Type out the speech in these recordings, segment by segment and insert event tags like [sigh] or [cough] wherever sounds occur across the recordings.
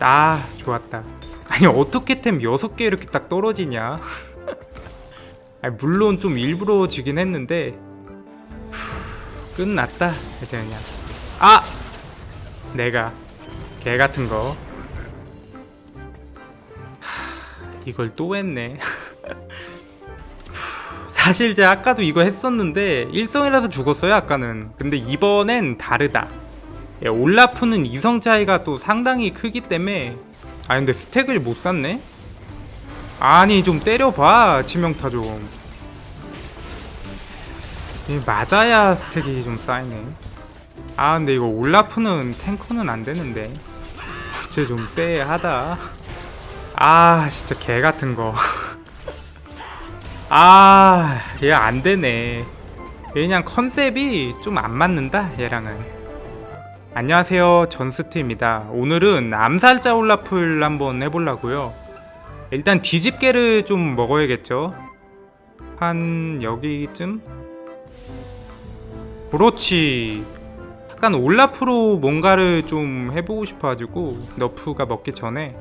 아 좋았다. 아니 어떻게 템 6개 이렇게 딱 떨어지냐? [laughs] 아니, 물론 좀 일부러 지긴 했는데. 후, 끝났다. 이제 그냥. 아! 내가. 개 같은 거. 하, 이걸 또 했네. [laughs] 사실 제가 아까도 이거 했었는데 일성이라서 죽었어요 아까는. 근데 이번엔 다르다 예, 올라프는 이성 차이가 또 상당히 크기 때문에. 아 근데 스택을 못 샀네? 아니 좀 때려봐 치명타 좀. 이 맞아야 스택이 좀 쌓이네. 아 근데 이거 올라프는 탱커는 안 되는데. 어째 좀 쎄하다. 아 진짜 개 같은 거. 아, 얘 안 되네. 얘 그냥 컨셉이 좀 안 맞는다, 얘랑은. 안녕하세요, 전스트입니다. 오늘은 암살자 올라풀 한번 해보려고요. 일단 뒤집개를 좀 먹어야겠죠. 한 여기쯤? 그렇지. 약간 올라프로 뭔가를 좀 해보고 싶어가지고 너프가 먹기 전에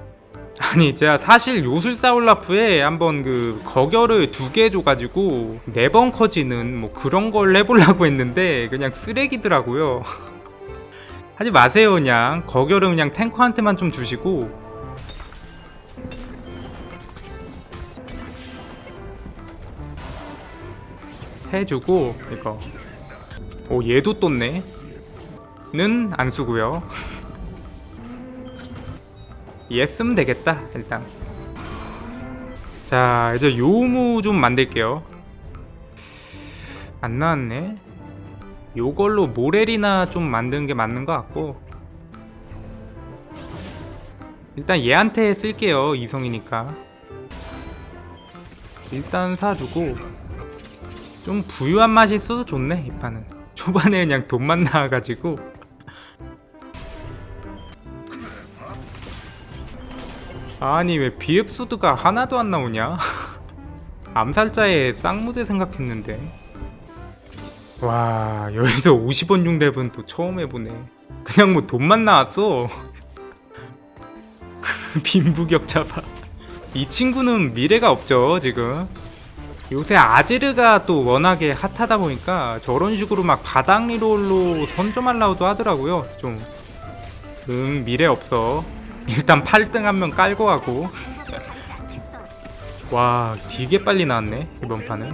아니 제가 사실 요술사 올라프에 한번 그 거결을 두 개 줘가지고 네 번 커지는 뭐 그런 걸 해보려고 했는데 그냥 쓰레기더라고요 [laughs] 하지 마세요 그냥. 거결은 그냥 탱커한테만 좀 주시고. 해주고 이거. 오 얘도 떴네. 는 안 쓰고요. [laughs] 얘 쓰면 되겠다 일단. 자 이제 요무 좀 만들게요. 안 나왔네 요걸로 모렐이나 좀 만드는 게 맞는 것 같고. 일단 얘한테 쓸게요 이성이니까. 일단 사주고. 좀 부유한 맛이 있어서 좋네 이 판은. 초반에 그냥 돈만 나와가지고. 아니 왜 비읍수드가 하나도 안 나오냐? [laughs] 암살자의 쌍무대 생각했는데 와 여기서 50원 6렙은 또 처음 해보네. 그냥 뭐 돈만 나왔어. [laughs] 빈부격차 봐이 친구는 미래가 없죠 지금. 요새 아지르가 또 워낙에 핫하다 보니까 저런 식으로 막 바닥 리롤로 선점하려고도 하더라고요 좀. 응 미래 없어. 일단 8등 한 명 깔고 가고. [laughs] 와 되게 빨리 나왔네 이번 판은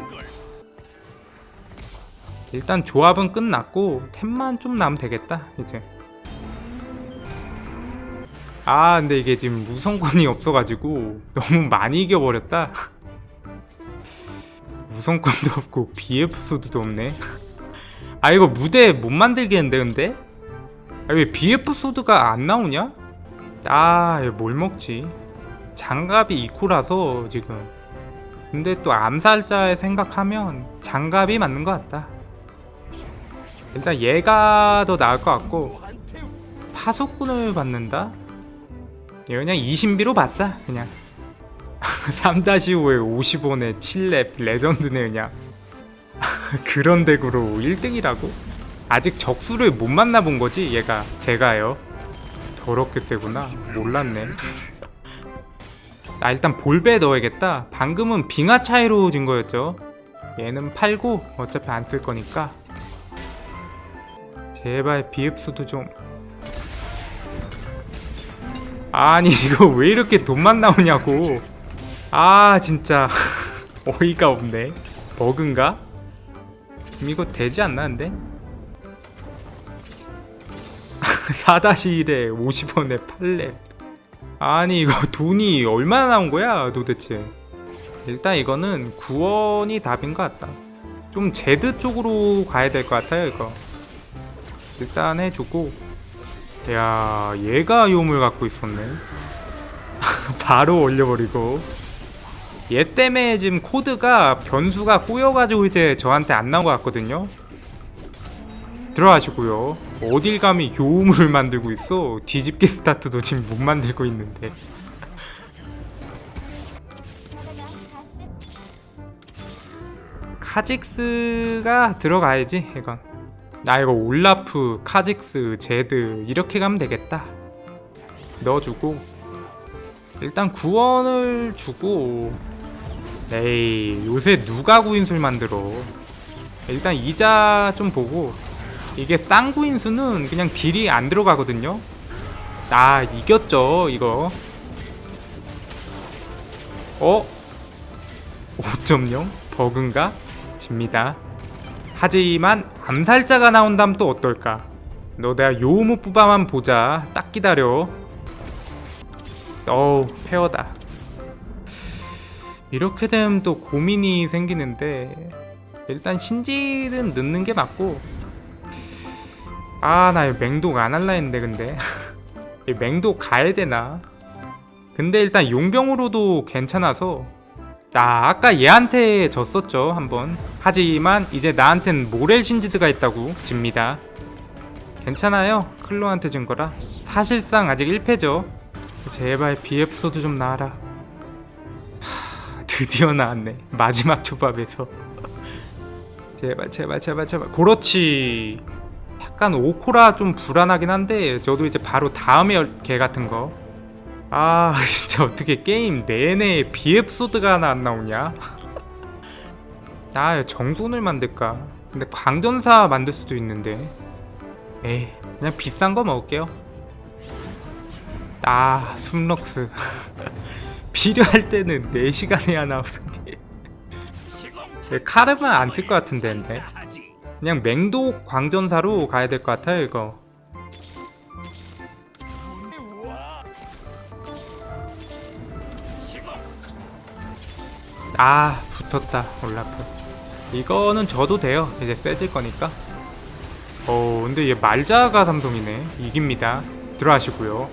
일단 조합은 끝났고 템만 좀 나면 되겠다 이제 아 근데 이게 지금 무성권이 없어가지고 너무 많이 이겨버렸다 [laughs] 무성권도 없고 BF 소드도 없네 아 이거 무대 못 만들겠는데 근데? 아, 왜 BF 소드가 안 나오냐? 아, 이거 뭘 먹지? 장갑이 이코라서 지금. 근데 또 암살자의 생각하면 장갑이 맞는 것 같다. 일단 얘가 더 나을 것 같고 파수꾼을 받는다? 얘 그냥 20비로 받자 그냥. 3-5에 50원에 7렙 레전드네 그냥. [laughs] 그런 덱으로 1등이라고? 아직 적수를 못 만나본 거지 얘가. 제가요. 더럽게 세구나. 몰랐네. 나 일단 볼배 넣어야겠다. 방금은 빙하 차이로 진 거였죠. 얘는 팔고 어차피 안 쓸 거니까 제발 비읍수도 좀. 아니 [laughs] 이거 왜 이렇게 돈만 나오냐고. 아 진짜. [laughs] 어이가 없네. 버그인가? 이거 되지 않나 근데? 4-1에 50원에 8렙 아니 이거 돈이 얼마나 나온 거야 도대체? 일단 이거는 9원이 답인 것 같다. 좀 제드 쪽으로 가야 될 것 같아요 이거 일단 해주고 야 얘가 요물 갖고 있었네 [laughs] 바로 올려버리고 얘 때문에 지금 코드가 변수가 꼬여가지고 이제 저한테 안 나온 것 같거든요 들어가시고요. 어딜 감히 요우물을 [laughs] 만들고 있어? 뒤집기 스타트도 지금 못 만들고 있는데. 카직스가 들어가야지 이건. 나 이거 올라프, 카직스, 제드 이렇게 가면 되겠다. 넣어주고 일단 구원을 주고 에이 요새 누가 구인술 만들어 일단 이자 좀 보고 이게 쌍 구인수는 그냥 딜이 안 들어가거든요 아 이겼죠 이거 어? 5.0? 버그인가? 집니다 하지만 암살자가 나온다면 또 어떨까? 너 내가 요무 뿌바만 보자. 딱 기다려. 어우 페어다. 이렇게 되면 또 고민이 생기는데 일단 신질은 넣는 게 맞고. 아 나 맹독 안 할라 했는데 근데. [laughs] 이 맹독 가야 되나? 근데 일단 용병으로도 괜찮아서 나 아까 얘한테 졌었죠 한번. 하지만 이제 나한텐 모렐 신지드가 있다고 집니다. 괜찮아요 클로한테 진 거라. 사실상 아직 1패죠. 제발 BF 소드 좀 나와라. 하, 드디어 나왔네 마지막 조밥에서. [laughs] 제발 제발 제발 제발. 그렇지 약간 오코라 좀 불안하긴 한데 저도 이제 바로 다음에 개 같은 거 아 [laughs] 진짜 어떻게 게임 내내 BF 소드가 하나 안 나오냐? 아 정돈을 만들까? 근데 광전사 만들 수도 있는데. 에이 그냥 비싼 거 먹을게요. 아 숨럭스. [laughs] 필요할 때는 4시간 해야 나오더니 제 카르마 안 쓸 것 같은데 근데. 그냥 맹독 광전사로 가야 될 것 같아요 이거 아 붙었다 올라프. 이거는 저도 돼요. 이제 세질 거니까. 어 근데 얘 말자가 삼성이네. 이깁니다. 들어가시고요.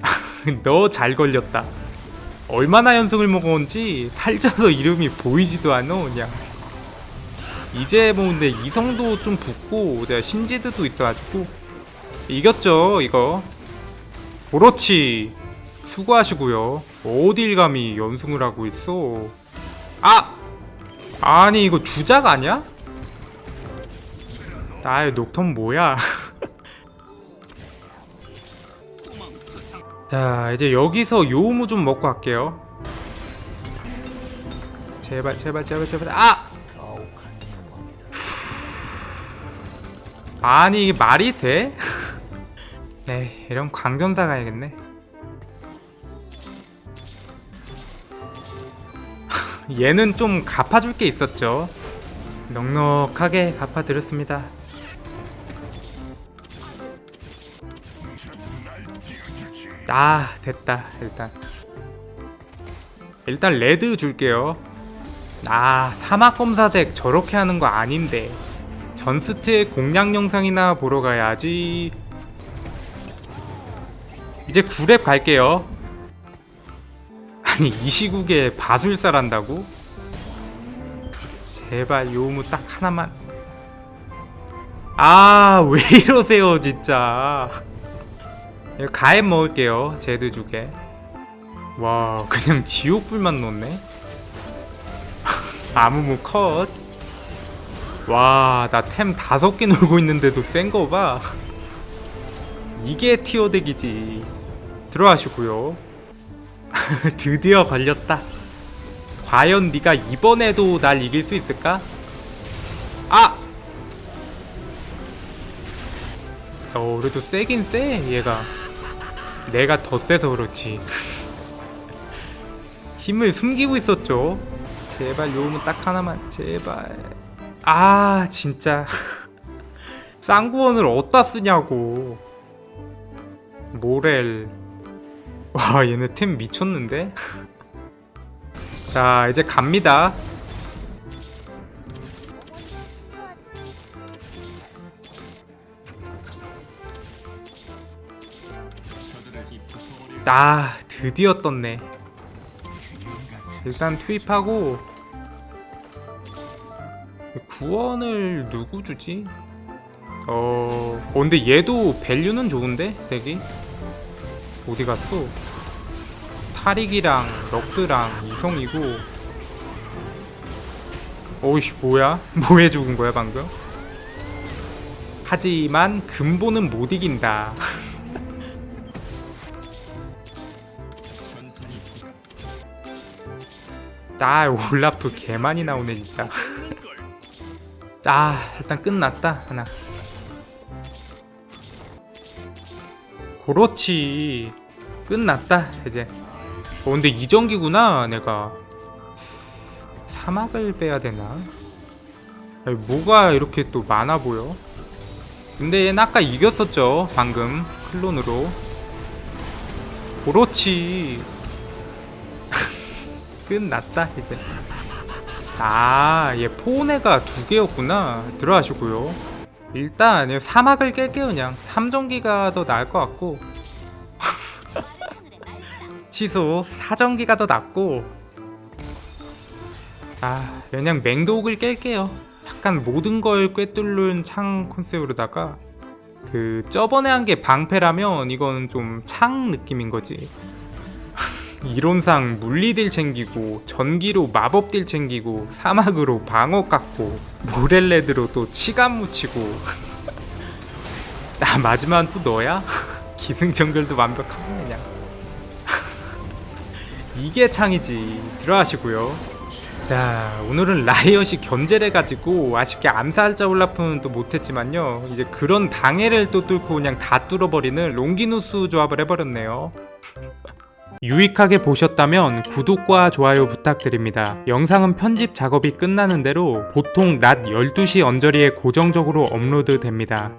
[laughs] 너 잘 걸렸다. 얼마나 연승을 먹어온지 살쪄서 이름이 보이지도 않아 그냥. 이제 뭐 근데 이성도 좀 붙고 내가 신지드도 있어가지고. 이겼죠 이거. 그렇지 수고하시고요. 어딜 감히 연승을 하고 있어? 아! 아니 이거 주작 아니야? 나의 녹턴 뭐야? [laughs] 자 이제 여기서 요우무 좀 먹고 갈게요. 제발 제발 제발 제발. 아! 아니 이게 말이 돼? [laughs] 네 이런 광전사 가야겠네 얘는 좀 갚아줄 게 있었죠. 넉넉하게 갚아드렸습니다. 아 됐다 일단. 일단 레드 줄게요. 아 사막검사덱 저렇게 하는 거 아닌데. 전스트의 공략 영상이나 보러 가야지. 이제 9렙 갈게요 아니 이 시국에 바술사란다고? 제발 요무 딱 하나만. 아 왜 이러세요 진짜. 가엠 먹을게요 제드 주게 와 그냥 지옥불만 넣네? 아무무 컷 와 나 템 다섯 개 놀고 있는데도 센 거 봐. 이게 티어덱이지. 들어가시고요 [laughs] 드디어 걸렸다. 과연 네가 이번에도 날 이길 수 있을까? 아! 어 그래도 세긴 세 얘가. 내가 더 세서 그렇지. [laughs] 힘을 숨기고 있었죠. 제발 요음은 딱 하나만 제발. 아 진짜. [laughs] 쌍구원을 어디다 쓰냐고. 모렐 와 얘네 템 미쳤는데? 자 이제 갑니다 아 드디어 떴네 일단 투입하고 구원을 누구 주지? 어... 어 근데 얘도 밸류는 좋은데 덱이? 어디 갔어? 타릭이랑 럭스랑 이성이고 오이씨 뭐야? [laughs] 뭐해 죽은 거야 방금? 하지만 근본은 못 이긴다. [laughs] 아 올라프 개 많이 나오네 진짜. [laughs] 아 일단 끝났다 하나. 그렇지 끝났다 이제. 어 근데 이전기구나 내가. 사막을 빼야 되나? 뭐가 이렇게 또 많아 보여? 근데 얘는 아까 이겼었죠 방금 클론으로. 그렇지. [laughs] 끝났다 이제. 아얘 포네가 두 개였구나. 들어가시고요. 일단 얘 사막을 깰게요 그냥. 3전기가 더 나을 것 같고 취소 4전기가 더 낫고 아 그냥 맹독을 깰게요 약간 모든 걸 꿰뚫는 창 컨셉으로다가 그 저번에 한 게 방패라면 이건 좀 창 느낌인 거지. [laughs] 이론상 물리딜 챙기고 전기로 마법딜 챙기고 사막으로 방어 깎고 모렐레드로 또 치감 묻히고 [laughs] 나 마지막은 또 너야? [laughs] 기승전결도 완벽하고 이게 창이지. 들어가시고요. 자 오늘은 라이엇이 견제를 해가지고 아쉽게 암살자 올라프는 또 못했지만요. 이제 그런 방해를 또 뚫고 그냥 다 뚫어버리는 롱기누스 조합을 해버렸네요. 유익하게 보셨다면 구독과 좋아요 부탁드립니다. 영상은 편집 작업이 끝나는 대로 보통 낮 12시 언저리에 고정적으로 업로드 됩니다